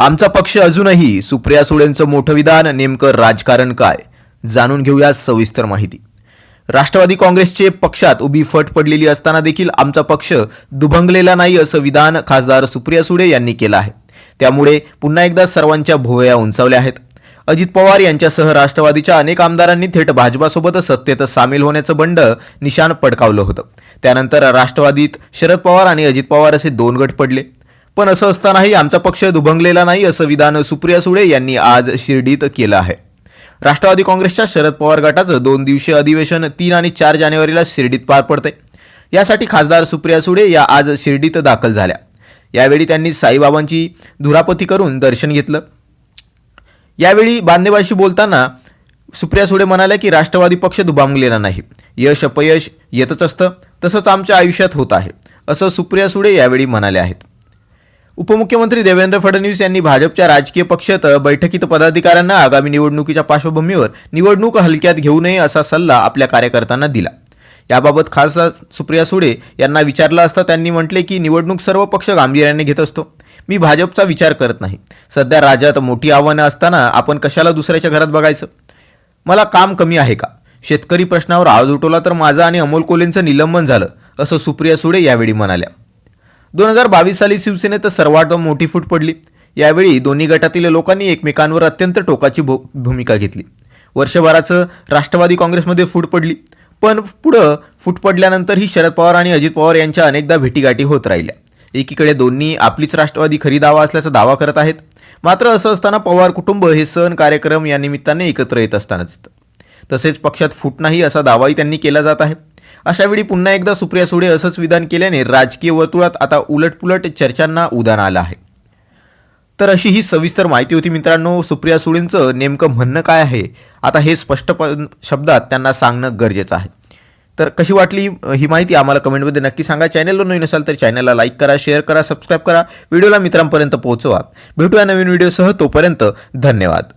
आमचा पक्ष अजूनही सुप्रिया सुळेंचं मोठं विधान नेमकं राजकारण काय जाणून घेऊया सविस्तर माहिती. राष्ट्रवादी काँग्रेसचे पक्षात उभी फट पडलेली असताना देखील आमचा पक्ष दुभंगलेला नाही असं विधान खासदार सुप्रिया सुळे यांनी केलं आहे. त्यामुळे पुन्हा एकदा सर्वांच्या भोवया उंचावल्या आहेत. अजित पवार यांच्यासह राष्ट्रवादीच्या अनेक आमदारांनी थेट भाजपासोबत सत्तेत सामील होण्याचं बंड निशाण पडकावलं होतं. त्यानंतर राष्ट्रवादीत शरद पवार आणि अजित पवार असे दोन गट पडले. पण असं असतानाही आमचा पक्ष दुभंगलेला नाही असं विधान सुप्रिया सुळे यांनी आज शिर्डीत केलं आहे. राष्ट्रवादी काँग्रेसच्या शरद पवार गटाचं दोन दिवसीय अधिवेशन तीन आणि चार जानेवारीला शिर्डीत पार पडतंय. यासाठी खासदार सुप्रिया सुळे या आज शिर्डीत दाखल झाल्या. यावेळी त्यांनी साईबाबांची धुरापती करून दर्शन घेतलं. यावेळी बांधेवाशी बोलताना सुप्रिया सुळे म्हणाल्या की राष्ट्रवादी पक्ष दुभांगलेला नाही. यश अपयश येतच असतं तसंच आमच्या आयुष्यात होत आहे असं सुप्रिया सुळे यावेळी म्हणाले आहेत. उपमुख्यमंत्री देवेंद्र फडणवीस यांनी भाजपच्या राजकीय पक्षात बैठकीत पदाधिकाऱ्यांना आगामी निवडणुकीच्या पार्श्वभूमीवर निवडणूक हलक्यात घेऊ नये असा सल्ला आपल्या कार्यकर्त्यांना दिला. याबाबत खासदार सुप्रिया सुळे यांना विचारलं असता त्यांनी म्हटले की निवडणूक सर्व पक्ष गांभीर्याने घेत असतो. मी भाजपचा विचार करत नाही. सध्या राज्यात मोठी आव्हानं असताना आपण कशाला दुसऱ्याच्या घरात बघायचं? मला काम कमी आहे का? शेतकरी प्रश्नावर आवाज उठवला तर माझं आणि अमोल कोलेंचं निलंबन झालं असं सुप्रिया सुळे यावेळी म्हणाल्या. दोन हजार बावीस साली शिवसेनेत सर्वात मोठी फूट पडली. यावेळी दोन्ही गटातील लोकांनी एकमेकांवर अत्यंत टोकाची भू भूमिका घेतली. वर्षभराचं राष्ट्रवादी काँग्रेसमध्ये फूट पडली. पण पुढं फूट पडल्यानंतरही शरद पवार आणि अजित पवार यांच्या अनेकदा भेटीगाठी होत राहिल्या. एकीकडे दोन्ही आपलीच राष्ट्रवादी खरी दावा असल्याचा दावा करत आहेत. मात्र असं असताना पवार कुटुंब हे सण कार्यक्रम या निमित्ताने एकत्र येत असताना दिसतं तसेच पक्षात फूट नाही असा दावाही त्यांनी केला जात आहे. अशावेळी पुन्हा एकदा सुप्रिया सुळे असंच विधान केल्याने राजकीय वर्तुळात आता उलटपुलट चर्चांना उदान आलं आहे. तर अशी ही सविस्तर माहिती होती मित्रांनो सुप्रिया सुळेंचं नेमकं म्हणणं काय आहे? आता हे स्पष्ट प शब्दात त्यांना सांगणं गरजेचं आहे. तर कशी वाटली ही माहिती आम्हाला कमेंटमध्ये नक्की सांगा. चॅनलवर नवीन असाल तर चॅनलला लाईक करा शेअर करा सबस्क्राईब करा. व्हिडिओला मित्रांपर्यंत पोहोचवा. भेटूया नवीन व्हिडिओसह तोपर्यंत धन्यवाद.